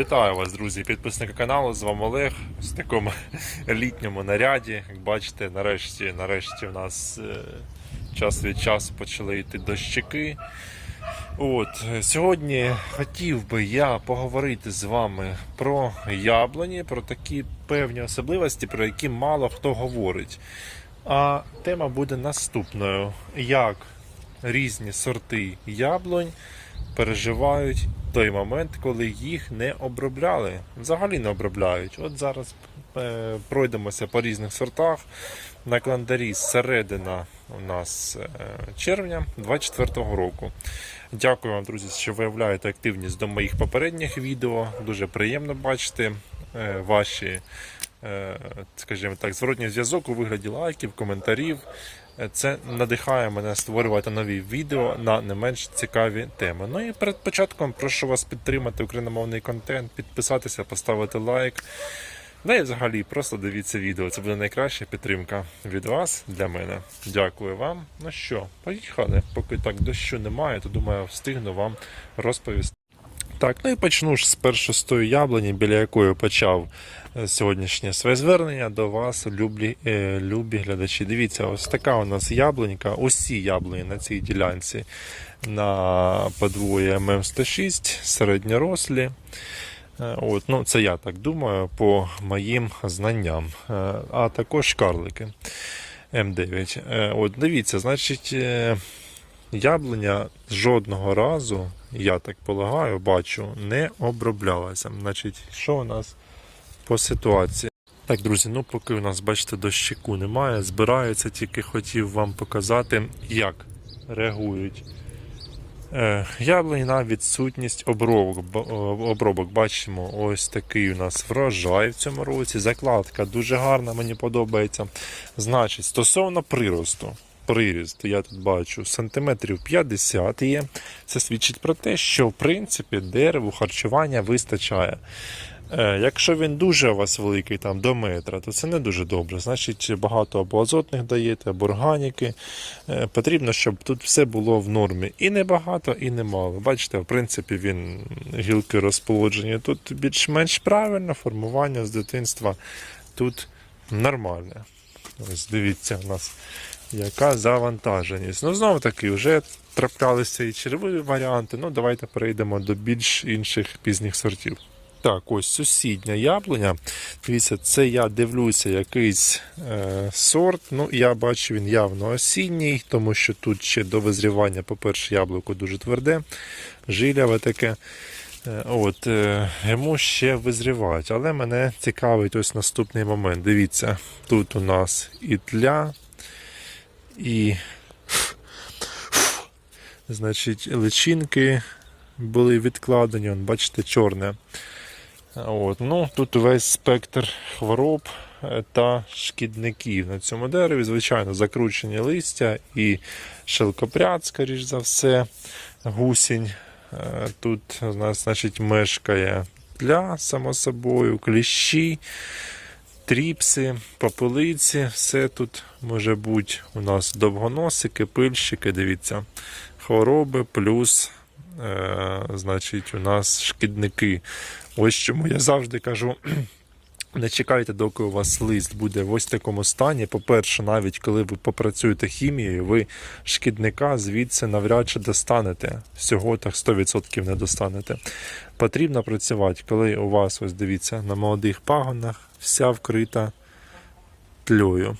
Вітаю вас, друзі, підписники каналу. З вами Олег в такому літньому наряді. Як бачите, нарешті, нарешті у нас е, час від часу почали йти дощики. От, сьогодні хотів би я поговорити з вами про яблуні, про такі певні особливості, про які мало хто говорить. А тема буде наступною: як різні сорти яблунь переживають той момент, коли їх не обробляли. Взагалі не обробляють. От зараз е, пройдемося по різних сортах. На календарі середина у нас е, червня 24-го року. Дякую вам, друзі, що виявляєте активність до моїх попередніх відео. Дуже приємно бачити е, ваші, скажімо так, зворотній зв'язок у вигляді лайків, коментарів. Це надихає мене створювати нові відео на не менш цікаві теми. Ну і перед початком прошу вас підтримати україномовний контент, підписатися, поставити лайк. Ну і взагалі просто дивіться відео. Це буде найкраща підтримка від вас для мене. Дякую вам. Ну що, поїхали. Поки так дощу немає, то думаю, встигну вам розповісти. Так, ну і почну ж спершу з тої яблуні, біля якої почав сьогоднішнє своє звернення до вас, люблі, е, любі глядачі. Дивіться, ось така у нас яблунька. Усі яблуні на цій ділянці на подвоє ММ106, середньорослі. Е, От, ну, це я так думаю, по моїм знанням. Е, А також карлики М9. Е, От, дивіться, значить, е, яблуня жодного разу, я так полагаю, бачу, не оброблялася. Значить, що у нас по ситуації? Так, друзі, ну поки у нас, бачите, дощику немає, збираються, тільки хотів вам показати, як реагують Е, Яблуні на відсутність обробок. Обробок. Бачимо, ось такий у нас врожай в цьому році. Закладка дуже гарна, мені подобається. Значить, стосовно приросту. Приріст, я тут бачу, сантиметрів 50 є. Це свідчить про те, що в принципі дереву харчування вистачає. Е, Якщо він дуже у вас великий, там до метра, то це не дуже добре. Значить, багато або азотних даєте, або органіки. Е, Потрібно, щоб тут все було в нормі. І не багато, і не мало. Бачите, в принципі, він гілки розположені. Тут більш-менш правильно, формування з дитинства тут нормальне. Ось дивіться, у нас яка завантаженість. Ну, знову таки, вже траплялися і червиві варіанти. Ну, давайте перейдемо до більш інших пізніх сортів. Так, ось сусідня яблуня. Дивіться, це я дивлюся якийсь е, сорт. Ну, я бачу, він явно осінній, тому що тут ще до визрівання, по-перше, яблуко дуже тверде, жиляве таке. Е, От, е, йому ще визрівають. Але мене цікавить ось наступний момент. Дивіться, тут у нас і тля, і значить, личинки були відкладені, бачите, чорне. От, ну, тут весь спектр хвороб е, та шкідників на цьому дереві. Звичайно, закручені листя і шелкопряд, скоріш за все, гусінь. Е, Тут значить, мешкає тля, само собою, кліщі, тріпси, попелиці. Все тут може бути у нас довгоносики, пильщики, дивіться, хвороби плюс е, значить, у нас шкідники. Ось чому я завжди кажу. Не чекайте, доки у вас лист буде в ось такому стані. По-перше, навіть коли ви попрацюєте хімією, ви шкідника звідси навряд чи достанете. Всього так 100% не достанете. Потрібно працювати, коли у вас, ось дивіться, на молодих пагонах вся вкрита тлею.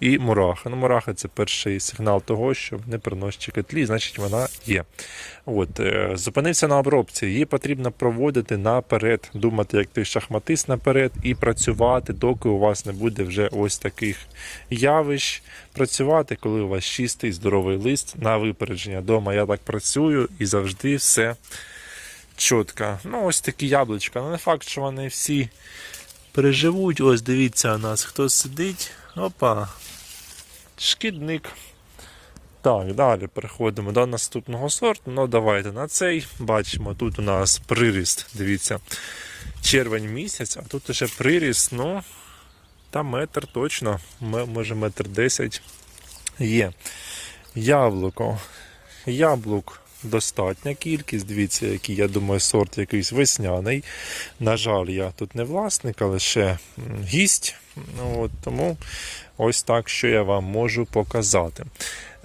І мураха. Ну, мураха це перший сигнал того, що не приносчики тлі, значить вона є. От, е, зупинився на обробці. Її потрібно проводити наперед, думати, як той шахматист наперед, і працювати, доки у вас не буде вже ось таких явищ. Працювати, коли у вас чистий, здоровий лист на випередження. Дома я так працюю і завжди все чітко. Ну, ось такі яблучка. Ну, не факт, що вони всі переживуть. Ось дивіться у нас, хто сидить. Опа. Шкідник. Так, далі переходимо до наступного сорту. Ну, давайте на цей. Бачимо, тут у нас приріст. Дивіться, червень місяць, а тут ще приріст, ну, та метр точно, може метр десять є. Яблуко. Яблук достатня кількість. Дивіться, який, я думаю, сорт якийсь весняний. На жаль, я тут не власник, а лише гість. От, тому ось так, що я вам можу показати.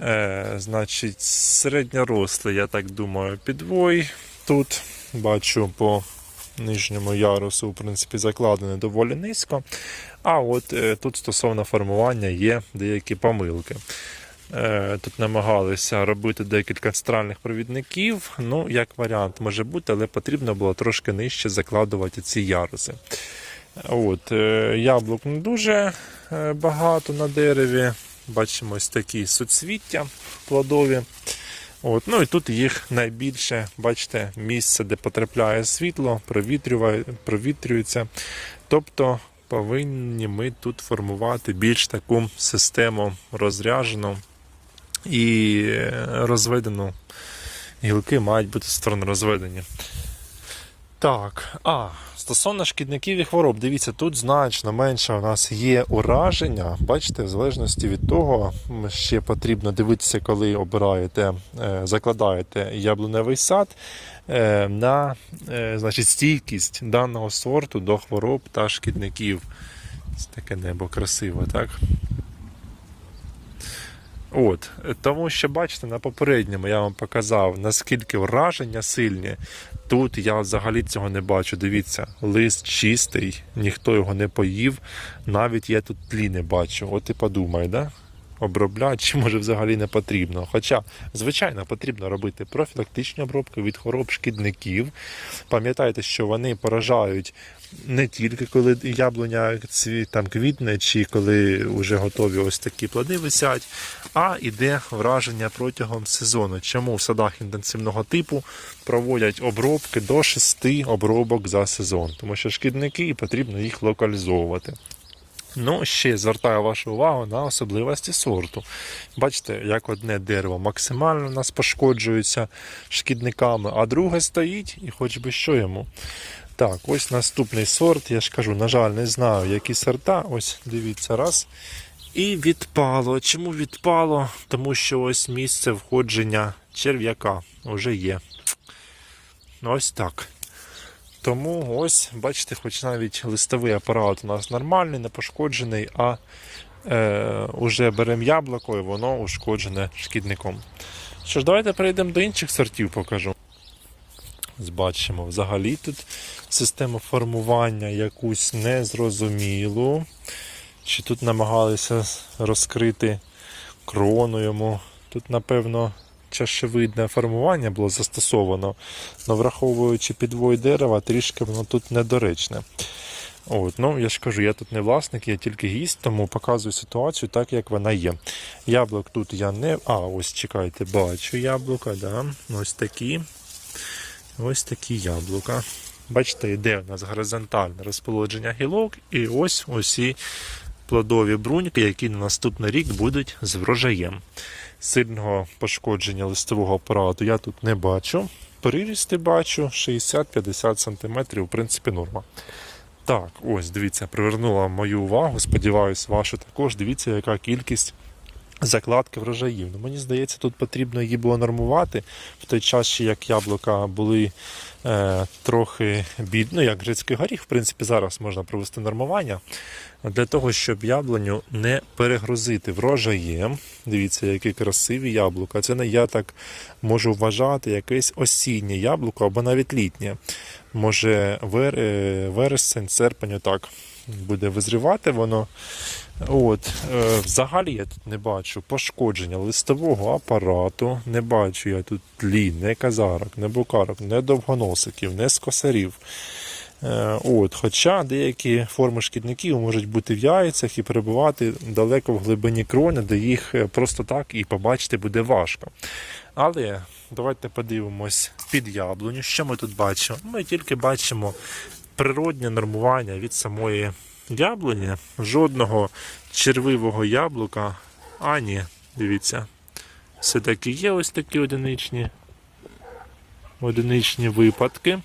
Е, значить, середньорослий, я так думаю, підвой тут. Бачу по нижньому ярусу, в принципі, закладений доволі низько. А от е, тут стосовно формування є деякі помилки. Е, Тут намагалися робити декілька центральних провідників. Ну, як варіант може бути, але потрібно було трошки нижче закладувати ці яруси. От, е, яблук не дуже е, багато на дереві. Бачимо ось такі суцвіття плодові. От, ну і тут їх найбільше, бачите, місце, де потрапляє світло, провітрює- провітрюється. Тобто повинні ми тут формувати більш таку систему розряжену і е, розведену. Гілки мають бути сторони розведені. Так, а стосовно шкідників і хвороб, дивіться, тут значно менше у нас є ураження. Бачите, в залежності від того, ще потрібно дивитися, коли обираєте, е, закладаєте яблуневий сад е, на значить, стійкість даного сорту до хвороб та шкідників. Це таке небо красиве, так? От, тому що бачите, на попередньому я вам показав, наскільки враження сильні. Тут я взагалі цього не бачу. Дивіться, лист чистий, ніхто його не поїв. Навіть я тут тлі не бачу. От і подумай, да? обробляти, чи може взагалі не потрібно. Хоча, звичайно, потрібно робити профілактичні обробки від хвороб шкідників. Пам'ятайте, що вони поражають не тільки коли яблуня там квітне, чи коли вже готові ось такі плоди висять, а іде враження протягом сезону. Чому в садах інтенсивного типу проводять обробки до 6 обробок за сезон, тому що шкідники і потрібно їх локалізовувати. Ну, ще звертаю вашу увагу на особливості сорту. Бачите, як одне дерево максимально у нас пошкоджується шкідниками, а друге стоїть і хоч би що йому. Так, ось наступний сорт. Я ж кажу, на жаль, не знаю, які сорта. Ось дивіться, раз. І відпало. Чому відпало? Тому що ось місце входження черв'яка вже є. Ось так. Тому ось, бачите, хоч навіть листовий апарат у нас нормальний, не пошкоджений, а е, уже беремо яблуко і воно ушкоджене шкідником. Що ж, давайте перейдемо до інших сортів, покажу. Бачимо, взагалі тут систему формування якусь незрозумілу. Чи тут намагалися розкрити крону йому. Тут, напевно, чашевидне формування було застосовано, але враховуючи підвой дерева, трішки воно тут недоречне. От, ну, я ж кажу, я тут не власник, я тільки гість, тому показую ситуацію так, як вона є. Яблук тут я не. А, ось чекайте, бачу яблука, да. ось такі. Ось такі яблука. Бачите, йде у нас горизонтальне розположення гілок, і ось усі плодові бруньки, які на наступний рік будуть з врожаєм. Сильного пошкодження листового апарату я тут не бачу. Перерісти бачу 60-50 см, в принципі, норма. Так, ось дивіться, привернула мою увагу. Сподіваюсь, вашу також. Дивіться, яка кількість закладки врожаїв. Ну, мені здається, тут потрібно її було нормувати в той час, як яблука були е, трохи біль, ну як грецький горіх, в принципі, зараз можна провести нормування. Для того, щоб яблуню не перегрузити врожаєм. Дивіться, які красиві яблука. Це не я так можу вважати якесь осіннє яблуко або навіть літнє. Може, вер, е, вересень, серпень, отак буде визрівати воно. От, е, взагалі я тут не бачу пошкодження листового апарату, не бачу я тут тлі, не казарок, не букарок, не довгоносиків, не скосарів. Е, От, хоча деякі форми шкідників можуть бути в яйцях і перебувати далеко в глибині кроні, де їх е, просто так і побачити буде важко. Але давайте подивимось під яблуню. Що ми тут бачимо? Ми тільки бачимо природнє нормування від самої яблуні. Жодного червивого яблука. А ні, дивіться. Все-таки є ось такі одиничні, одиничні випадки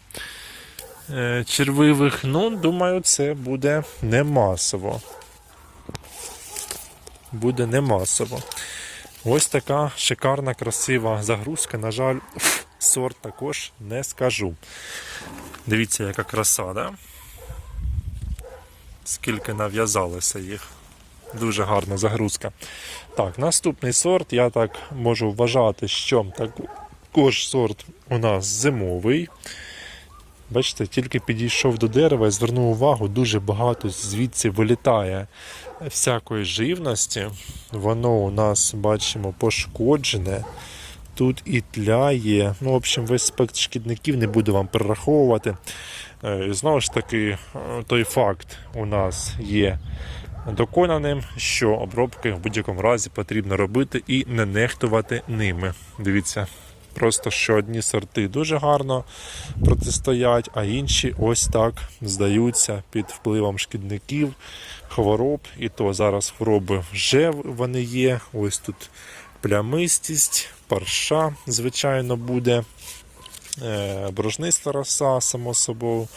е, червивих. Ну, думаю, це буде не масово. Буде не масово. Ось така шикарна, красива загрузка. На жаль, сорт також не скажу. Дивіться, яка краса, да? Скільки нав'язалося їх. Дуже гарна загрузка. Так, наступний сорт, я так можу вважати, що також сорт у нас зимовий. Бачите, тільки підійшов до дерева і звернув увагу, дуже багато звідси вилітає всякої живності. Воно у нас, бачимо, пошкоджене. Тут і тляє. Ну, в общем, весь спектр шкідників не буду вам перераховувати. Е, Знову ж таки, е, той факт у нас є доконаним, що обробки в будь-якому разі потрібно робити і не нехтувати ними. Дивіться, просто що одні сорти дуже гарно протистоять, а інші ось так здаються під впливом шкідників, хвороб. І то зараз хвороби вже вони є. Ось тут плямистість, парша, звичайно, буде. Е, Брожниста роса, само собою.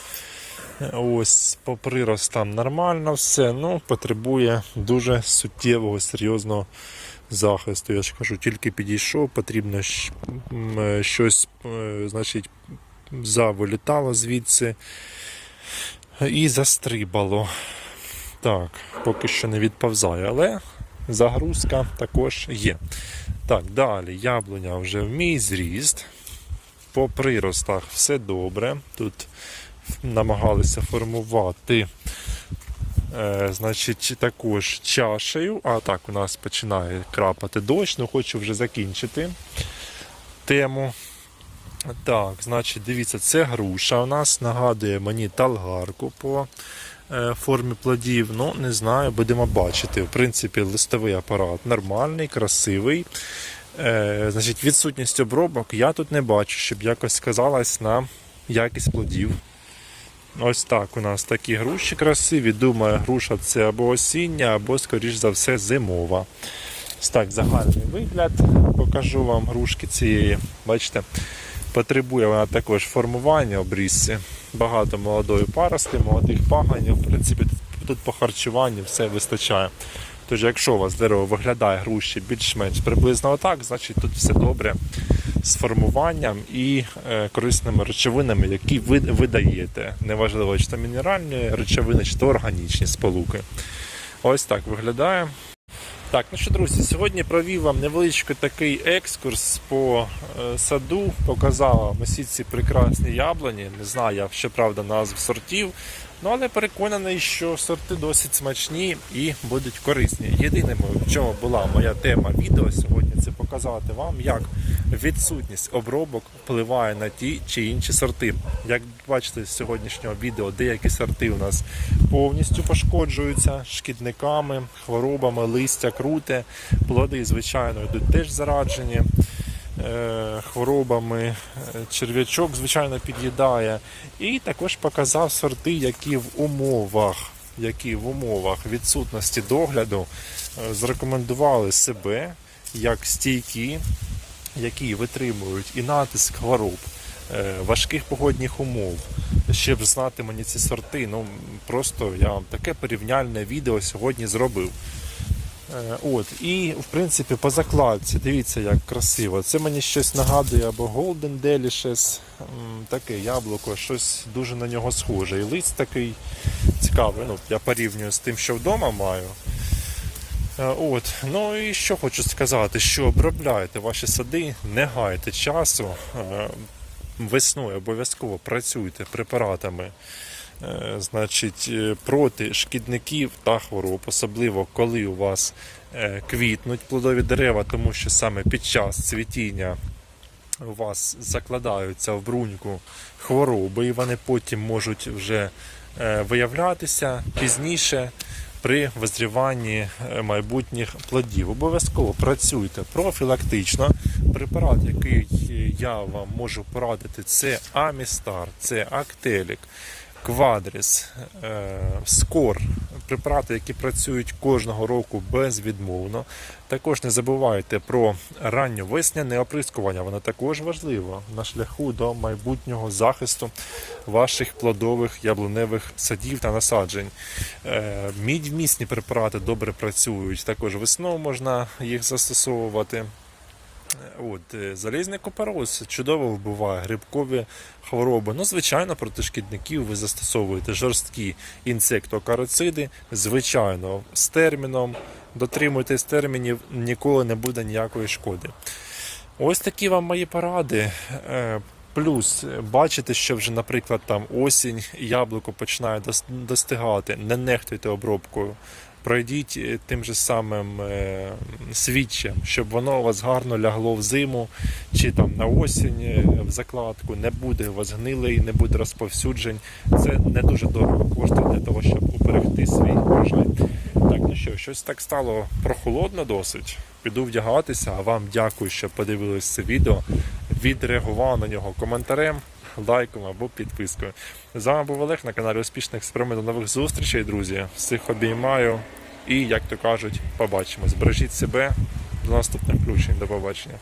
Е, Ось по приростам нормально все, ну потребує дуже суттєвого, серйозного захисту. Я ж кажу, тільки підійшов, потрібно е, щось, значить, завилітало звідси і застрибало. Так, поки що не відповзає, але загрузка також є. Так, далі яблуня вже в мій зріст. По приростах все добре. Тут намагалися формувати. Е, значить, також чашею. А так, у нас починає крапати дощ, ну хочу вже закінчити тему. Так, значить, дивіться, це груша у нас нагадує мені талгарку по формі плодів. Ну, не знаю, будемо бачити. В принципі, листовий апарат нормальний, красивий. Е, значить, відсутність обробок я тут не бачу, щоб якось сказалась на якість плодів. Ось так у нас такі груші красиві. Думаю, груша це або осіння, або, скоріш за все, зимова. Ось так загальний вигляд. Покажу вам грушки цієї. Бачите, потребує вона також формування обрізці. Багато молодої парости, молодих паганів. В принципі, тут по харчуванню все вистачає. Тож, якщо у вас дерево виглядає груші більш-менш приблизно отак, значить тут все добре з формуванням і е, корисними речовинами, які ви видаєте. Неважливо, чи то мінеральні речовини, чи то органічні сполуки. Ось так виглядає. Так, ну що, друзі, сьогодні провів вам невеличкий такий екскурс по е, саду, показав вам усі ці прекрасні яблуні. Не знаю я, щоправда, назв сортів. Ну, але переконаний, що сорти досить смачні і будуть корисні. Єдиним, в чому була моя тема відео сьогодні, це показати вам, як відсутність обробок впливає на ті чи інші сорти. Як бачите з сьогоднішнього відео, деякі сорти у нас повністю пошкоджуються шкідниками, хворобами, листя круте, плоди, звичайно, йдуть теж зараджені хворобами, е, черв'ячок, звичайно, під'їдає. І також показав сорти, які в умовах, які в умовах відсутності догляду е, зарекомендували себе як стійкі, які витримують і натиск хвороб. е, Важких погодних умов, щоб знати мені ці сорти. Ну просто я вам таке порівняльне відео сьогодні зробив. Е, От, і в принципі по закладці, дивіться, як красиво. Це мені щось нагадує або Golden Delicious, таке яблуко, щось дуже на нього схоже. І лист такий цікавий. Ну, я порівнюю з тим, що вдома маю. Е, От, ну і що хочу сказати, що обробляйте ваші сади, не гайте часу. Е, Весною обов'язково працюйте препаратами значить, е, проти шкідників та хвороб, особливо коли у вас е, квітнуть плодові дерева, тому що саме під час цвітіння у вас закладаються в бруньку хвороби, і вони потім можуть вже е, виявлятися пізніше при визріванні е, майбутніх плодів. Обов'язково працюйте профілактично. Препарат, який я вам можу порадити, це Амістар, це Актелік. Квадріс, е, Скор, препарати, які працюють кожного року безвідмовно. Також не забувайте про ранньовесняне оприскування, воно також важливо на шляху до майбутнього захисту ваших плодових яблуневих садів та насаджень. Е, Мідьмісні препарати добре працюють, також весною можна їх застосовувати. От, е, залізний купороз чудово вбиває грибкові хвороби. Ну, звичайно, проти шкідників ви застосовуєте жорсткі інсектокароциди, звичайно, з терміном. Дотримуйтесь термінів, ніколи не буде ніякої шкоди. Ось такі вам мої поради. Е, Плюс бачите, що вже, наприклад, там осінь, яблуко починає достигати. Не нехтуйте обробкою. Пройдіть е, тим же самим е, свідчем, щоб воно у вас гарно лягло в зиму чи там на осінь е, в закладку. Не буде у вас гнилий, не буде розповсюджень. Це не дуже дорого коштує для того, щоб уберегти свій врожай. Так, ну що, щось так стало прохолодно досить. Піду вдягатися, а вам дякую, що подивились це відео. Відреагував на нього коментарем, лайком або підпискою. З вами був Олег на каналі Успішних Спроми. До нових зустрічей, друзі. Всіх обіймаю і, як то кажуть, побачимось. Бережіть себе. До наступних включень. До побачення.